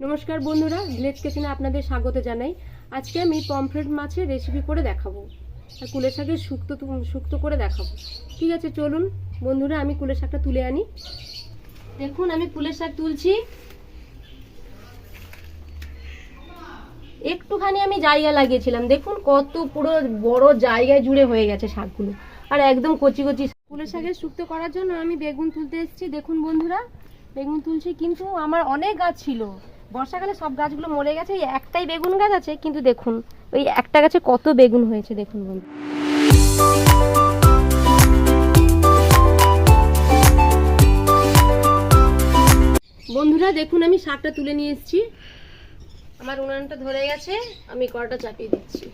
নমস্কার বন্ধুরা ভিলেজ কিচেনে আপনাদের স্বাগত জানাই। আজকে আমি পমফ্রেট মাছের রেসিপি করে দেখাবো। আর কুলে শাকের শুক্তো শুক্তো করে দেখাবো। ঠিক আছে, চলুন। বন্ধুরা, আমি কুলে শাকটা তুলে আনি। দেখুন, আমি কুলের শাক তুলছি। একটুখানি আমি জায়গা লাগিয়েছিলাম। দেখুন, কত পুরো বড় জায়গায় জুড়ে হয়ে গেছে শাকগুলো। আর একদম কচি কচি কুলের শাকের শুক্তো করার জন্য আমি বেগুন তুলতে এসেছি। দেখুন, বন্ধুরা, বেগুন তুলছি, কিন্তু আমার অনেক গাছ ছিল। বর্ষাকালে সব গাছগুলো মরে গেছে একটাই বেগুন গাছ আছে, কিন্তু দেখুন, ওই একটা গাছে কত বেগুন হয়েছে, দেখুন বন্ধু। বন্ধুরা, দেখুন, আমি শাকটা তুলে নিয়ে এসেছি। আমার উনানটা ধরে গেছে, আমি কড়াটা চাপিয়ে দিচ্ছি।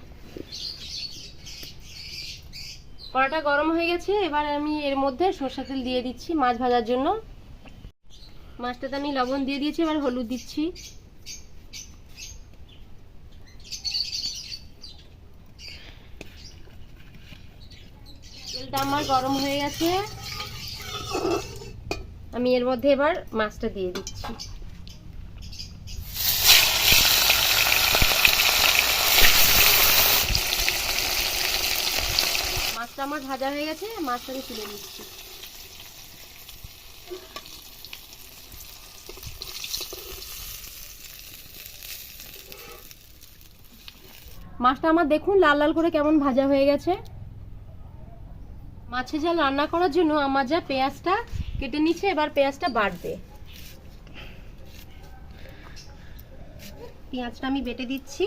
কড়াটা গরম হয়ে গেছে, এবার আমি এর মধ্যে সরষা তেল দিয়ে দিচ্ছি মাছ ভাজার জন্য। মাছটাতে আমি লবণ দিয়ে দিয়েছি, এবার হলুদ দিচ্ছি। তেলটা আমার গরম হয়ে গেছে। আমি এর মধ্যে এবার মাছটা দিয়ে দিচ্ছি। মাছটা আমার ভাজা হয়ে গেছে, মাছটা আমি তুলে নিচ্ছি। মাছটা আমার দেখুন, লাল লাল করে কেমন ভাজা হয়ে গেছে। মাছের ঝাল রান্না করার জন্য আমার যা পেঁয়াজটা কেটে নিচ্ছে, এবার পেঁয়াজটা বাড়বে পেঁয়াজটা আমি বেটে দিচ্ছি।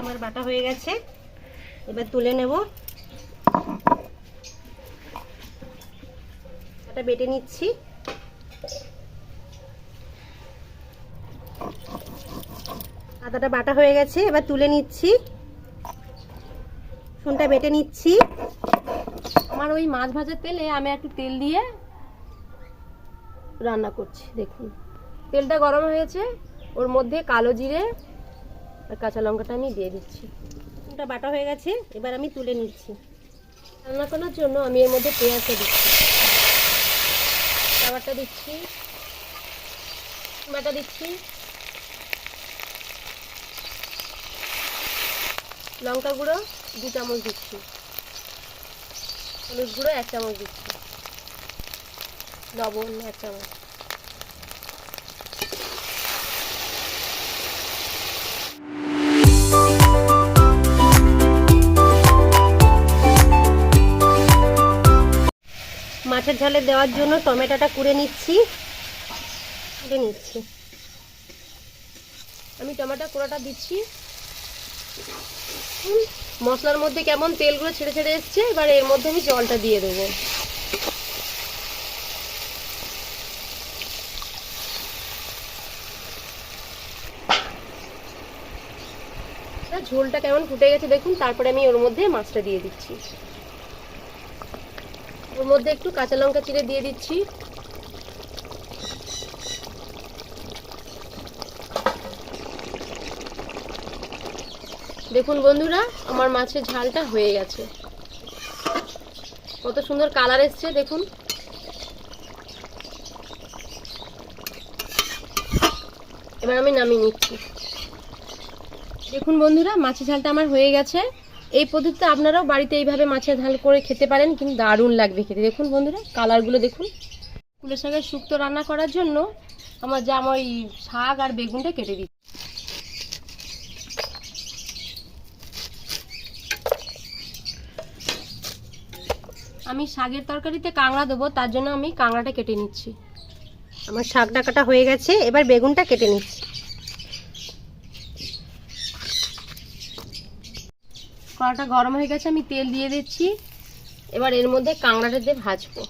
আমার বাটা হয়ে গেছে। এবার তুলে নেব। এটা বেটে নিচ্ছি। আদাটা বাটা হয়ে গেছে, এবার তুলে নিচ্ছি। শুনটা বেটে নিচ্ছি। আমার ওই মাছ ভাজার তেলে আমি একটু তেল দিয়ে রান্না করছি, দেখুন। তেলটা গরম হয়েছে, ওর মধ্যে কালো জিরে আর কাঁচা লঙ্কাটা আমি দিয়ে দিচ্ছি। শুনটা বাটা হয়ে গেছে, এবার আমি তুলে নিচ্ছি। রান্না করার জন্য আমি এর মধ্যে পেঁয়াজটা দিচ্ছি। খাবারটা দিচ্ছি, বাটা দিচ্ছি। লঙ্কা গুঁড়ো দু চামচ দিচ্ছি। হলুদ গুঁড়ো এক চামচ দিচ্ছি। লবণ এক চামচ। মাছের ঝালে দেওয়ার জন্য টমেটোটা কুড়ে নিচ্ছি। কুড়ে নিচ্ছি। আমি টমেটো কুড়াটা দিচ্ছি। মশলার মধ্যে কেমন তেলগুলো ছেড়ে ছেড়ে এসছে, এবার এর মধ্যে আমি জলটা দিয়ে দেবো। ঝোলটা কেমন ফুটে গেছে দেখুন, তারপরে আমি ওর মধ্যে মাছটা দিয়ে দিচ্ছি। ওর মধ্যে একটু কাঁচা লঙ্কা চিড়ে দিয়ে দিচ্ছি। দেখুন বন্ধুরা, আমার মাছের ঝালটা হয়ে গেছে। কত সুন্দর কালার এসছে, দেখুন। এবার আমি নামিয়ে নিচ্ছি। দেখুন বন্ধুরা, মাছের ঝালটা আমার হয়ে গেছে। এই পদ্ধতিতে আপনারাও বাড়িতে এইভাবে মাছের ঝাল করে খেতে পারেন, কিন্তু দারুণ লাগবে খেতে। দেখুন বন্ধুরা, কালারগুলো দেখুন। কুলের শাকের শুক্তো রান্না করার জন্য আমার যা আমার শাক আর বেগুনটা কেটে দিচ্ছি। আমি শাকের তরকারিতে কাঁকড়া দেবো তার জন্য আমি কাঁকড়াটা কেটে নিচ্ছি। আমার শাকটা কাটা হয়ে গেছে এবার বেগুনটা কেটে নিচ্ছি। কড়াটা গরম হয়ে গেছে আমি তেল দিয়ে দিচ্ছি। এবার এর মধ্যে কাঁকড়াটা দিয়ে ভাজবো।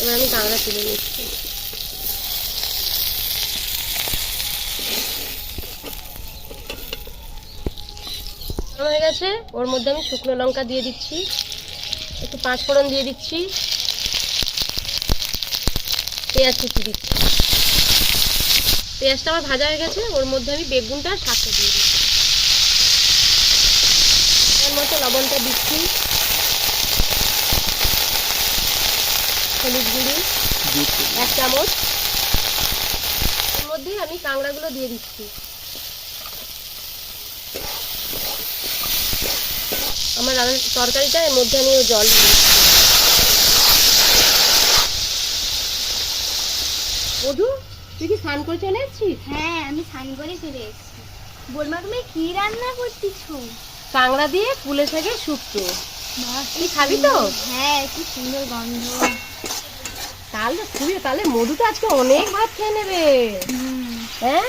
এবার আমি কাঁকড়া তুলে নিচ্ছি। হয়ে গেছে। ওর মধ্যে আমি শুকনো লঙ্কা দিয়ে দিচ্ছি। একটু পাঁচ ফোড়ন দিয়ে দিচ্ছি। পেঁয়াজ কুচি দিচ্ছি। পেঁয়াজটা আমার ভাজা হয়ে গেছে। ওর মধ্যে আমি বেগুনটা আর শাকটা দিয়ে দিচ্ছি। এর মধ্যে মতো লবণটা দিচ্ছি। হলুদ গুঁড়ি। এক চামচ। এর মধ্যে আমি কাঁকড়াগুলো দিয়ে দিচ্ছি। আমার রান্নার তরকারিটা এর মধ্যে আমি জল। মধু তুই কি স্নান করে চলে এসেছিস? হ্যাঁ আমি স্নান করে চলে এসেছি। বলমা তুমি কি রান্না করতেছো? কাঁকড়া দিয়ে কুলে শাকের শুক্তো তুই খাবি তো? হ্যাঁ কি সুন্দর গন্ধ। তাহলে খুবই তাহলে মধু তো আজকে অনেক ভাত খেয়ে নেবে। হ্যাঁ?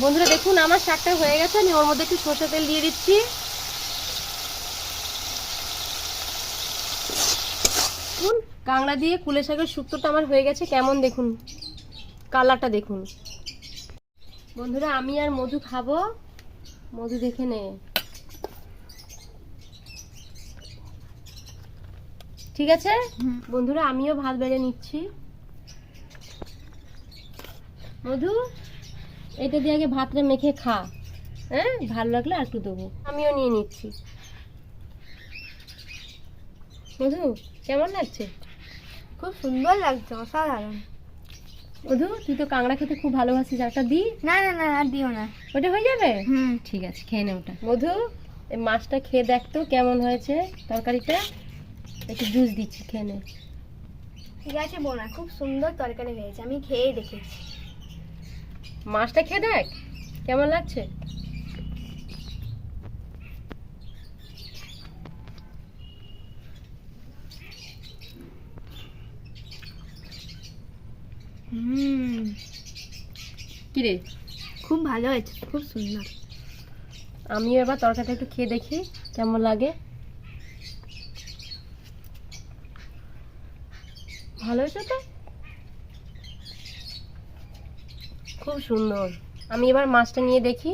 বন্ধুরা দেখুন আমার শাকটা হয়ে গেছে আমি ওর মধ্যে একটু সর্ষে তেল দিয়ে দিচ্ছি। দেখুন কাঁকড়া দিয়ে কুলে শাকের শুক্তোটা আমার হয়ে গেছে কেমন দেখুন? কালারটা দেখুন। বন্ধুরা আমি আর মধু খাব। মধু দেখে নে। ঠিক আছে? বন্ধুরা আমিও ভাত বেড়ে নিচ্ছি। মধু এটা দিয়ে আগে ভাতটা মেখে খা। হ্যাঁ? ভালো লাগলে আর একটু দেবো। আমিও নিয়ে নিচ্ছি। মধু কেমন লাগছে? খুব সুন্দর লাগছে অসাধারণ। মধু তুই তো কাঁকড়া খেতে খুব ভালোবাসিস একটা দি। না না না আর দিও না। ওটা হয়ে যাবে? হুম। ঠিক আছে খেয়ে নে ওটা। মধু এই মাছটা খেয়ে দেখ তো কেমন হয়েছে তরকারিটা। একটু জুস দিচ্ছি খেয়ে নে। ঠিক আছে বোনা খুব সুন্দর তরকারি হয়েছে আমি খেয়ে দেখেছি। মাছটা খেয়ে দেখ কেমন লাগছে? হুম। কিরে? খুব ভালো হয়েছে খুব সুন্দর। আমিও এবার তরকারিটা একটু খেয়ে দেখি কেমন লাগে। ভালো হয়েছে তো? খুব সুন্দর। আমি এবার মাছটা নিয়ে দেখি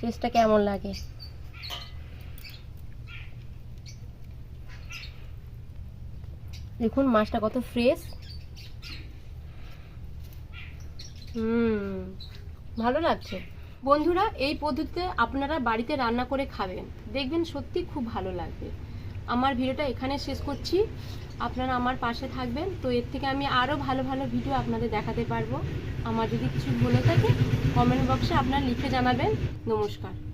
টেস্টটা কেমন লাগে। দেখুন মাছটা কত ফ্রেশ। হুম, ভালো লাগছে। বন্ধুরা, এই পদ্ধতিতে আপনারা বাড়িতে রান্না করে খাবেন। দেখবেন সত্যি খুব ভালো লাগবে। আমার ভিডিওটা এখানে শেষ করছি। আপনারা আমার পাশে থাকবেন। তো এর থেকে আমি আরও ভালো ভালো ভিডিও আপনাদের দেখাতে পারব। আমার যদি কিছু বলে থাকে কমেন্ট বক্সে আপনারা লিখে জানাবেন। নমস্কার।